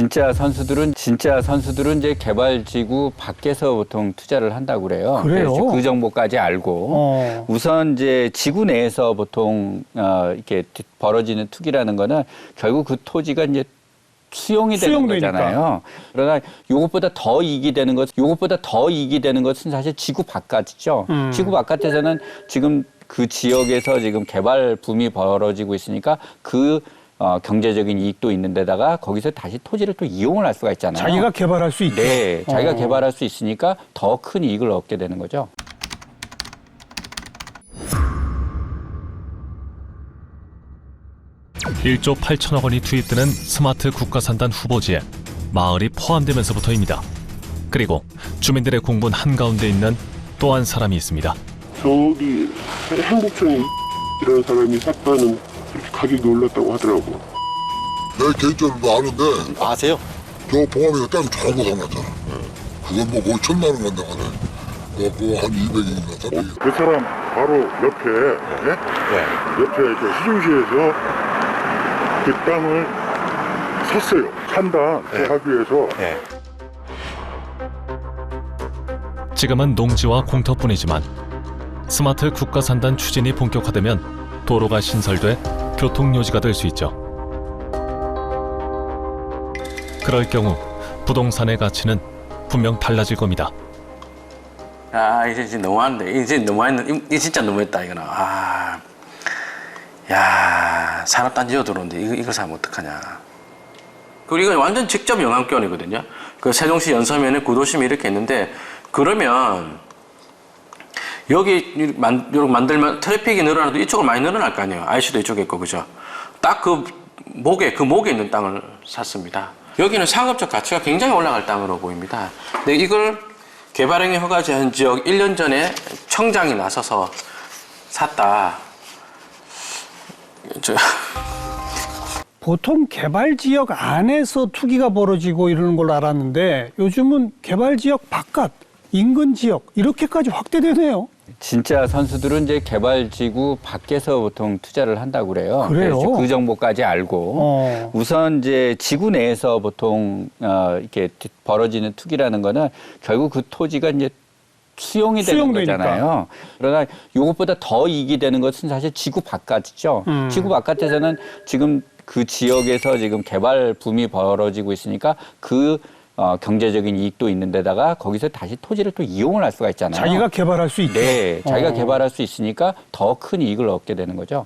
진짜 선수들은 진짜 선수들은 이제 개발지구 밖에서 보통 투자를 한다고 그래요. 그래요? 그래서 그 정보까지 알고 어. 우선 이제 지구 내에서 보통 어 이렇게 벌어지는 투기라는 거는 결국 그 토지가 이제 수용이 되는 수용되니까. 거잖아요. 그러나 요것보다 더 이익이 되는 것, 요것보다 더 이익이 되는 것은 사실 지구 바깥이죠. 음. 지구 바깥에서는 지금 그 지역에서 지금 개발 붐이 벌어지고 있으니까 그 어, 경제적인 이익도 있는 데다가 거기서 다시 토지를 또 이용을 할 수가 있잖아요. 자기가 개발할 수 있게. 네, 자기가 어. 개발할 수 있으니까 더 큰 이익을 얻게 되는 거죠. 일조 8천억 원이 투입되는 스마트 국가산단 후보지에 마을이 포함되면서부터입니다. 그리고 주민들의 공분 한가운데 있는 또 한 사람이 있습니다. 저기 행복촌이 이런 사람이 샀다는 그렇게 가격이 올랐다고 하더라고. 내 개인적으로 아는데 아세요? 저 봉암이가 땅 좋은 거 사놨잖아. 그건 뭐 5천만 원 간다 하네. 뭐 그거 한 200인가 샀지. 그 사람 바로 옆에 예? 네. 옆에 그 수중시에서 그 땅을 샀어요. 산다 네. 네. 지금은 농지와 공터뿐이지만 스마트 국가산단 추진이 본격화되면 도로가 신설돼 교통요지가 될 수 있죠. 그럴 경우 부동산의 가치는 분명 달라질 겁니다. 아 이제 진짜 너무한데 이제 너무했는 이 진짜 너무했다 이거는 아, 야 산업 단 지어 들어오는데 이거 이걸 사면 어떡하냐. 그리고 이건 완전 직접 영향권이거든요. 그 세종시 연서면에 구도심이 이렇게 있는데 그러면 여기 이 만, 요렇게 만들면 트래픽이 늘어나도 이쪽은 많이 늘어날 거 아니에요. IC도 이쪽에 있고 그죠. 딱 그 목에 그 목에 있는 땅을 샀습니다. 여기는 상업적 가치가 굉장히 올라갈 땅으로 보입니다. 근데 이걸 개발행위 허가 제한 지역 1년 전에 청장이 나서서 샀다. 저, 보통 개발 지역 안에서 투기가 벌어지고 이러는 걸로 알았는데 요즘은 개발 지역 바깥, 인근 지역 이렇게까지 확대되네요. 진짜 선수들은 이제 개발지구 밖에서 보통 투자를 한다고 그래요. 그래요? 그래서 그 정보까지 알고 어. 우선 이제 지구 내에서 보통 어 이렇게 벌어지는 투기라는 거는 결국 그 토지가 이제 수용이 되는 수용되니까. 거잖아요. 그러나 요것보다 더 이익이 되는 것은 사실 지구 바깥이죠. 음. 지구 바깥에서는 지금 그 지역에서 지금 개발 붐이 벌어지고 있으니까 그 어, 경제적인 이익도 있는 데다가 거기서 다시 토지를 또 이용을 할 수가 있잖아요. 자기가 개발할 수 있게. 네, 자기가 어. 개발할 수 있으니까 더 큰 이익을 얻게 되는 거죠.